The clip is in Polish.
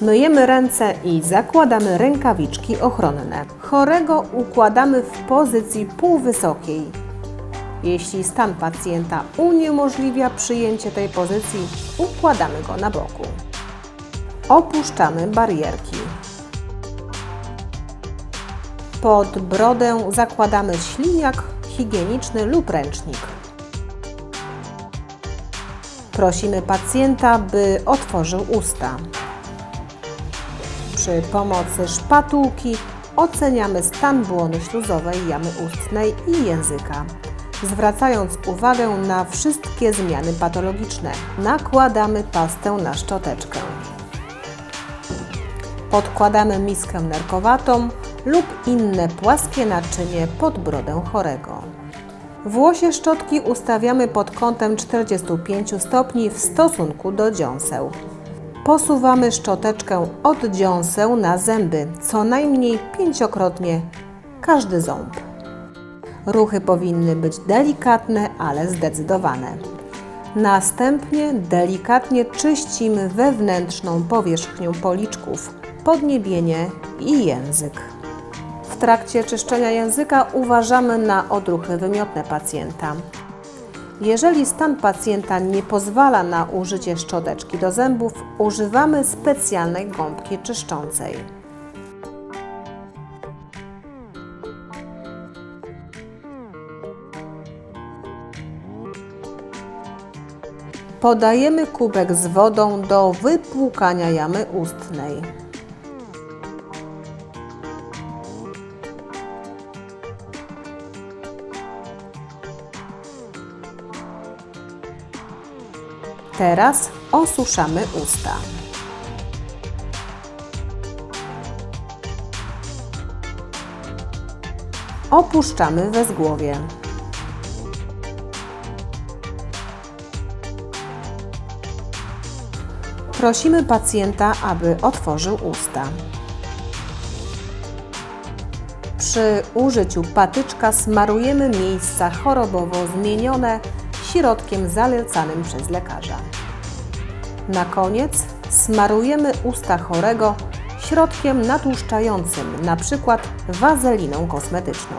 Myjemy ręce i zakładamy rękawiczki ochronne. Chorego układamy w pozycji półwysokiej. Jeśli stan pacjenta uniemożliwia przyjęcie tej pozycji, układamy go na boku. Opuszczamy barierki. Pod brodę zakładamy śliniak higieniczny lub ręcznik. Prosimy pacjenta, by otworzył usta. Przy pomocy szpatułki oceniamy stan błony śluzowej jamy ustnej i języka, zwracając uwagę na wszystkie zmiany patologiczne. Nakładamy pastę na szczoteczkę. Podkładamy miskę nerkowatą lub inne płaskie naczynie pod brodę chorego. Włosie szczotki ustawiamy pod kątem 45 stopni w stosunku do dziąseł. Posuwamy szczoteczkę od dziąseł na zęby, co najmniej pięciokrotnie każdy ząb. Ruchy powinny być delikatne, ale zdecydowane. Następnie delikatnie czyścimy wewnętrzną powierzchnię policzków, podniebienie i język. W trakcie czyszczenia języka uważamy na odruchy wymiotne pacjenta. Jeżeli stan pacjenta nie pozwala na użycie szczoteczki do zębów, używamy specjalnej gąbki czyszczącej. Podajemy kubek z wodą do wypłukania jamy ustnej. Teraz osuszamy usta. Opuszczamy wezgłowie. Prosimy pacjenta, aby otworzył usta. Przy użyciu patyczka smarujemy miejsca chorobowo zmienione środkiem zalecanym przez lekarza. Na koniec smarujemy usta chorego środkiem natłuszczającym, np. wazeliną kosmetyczną.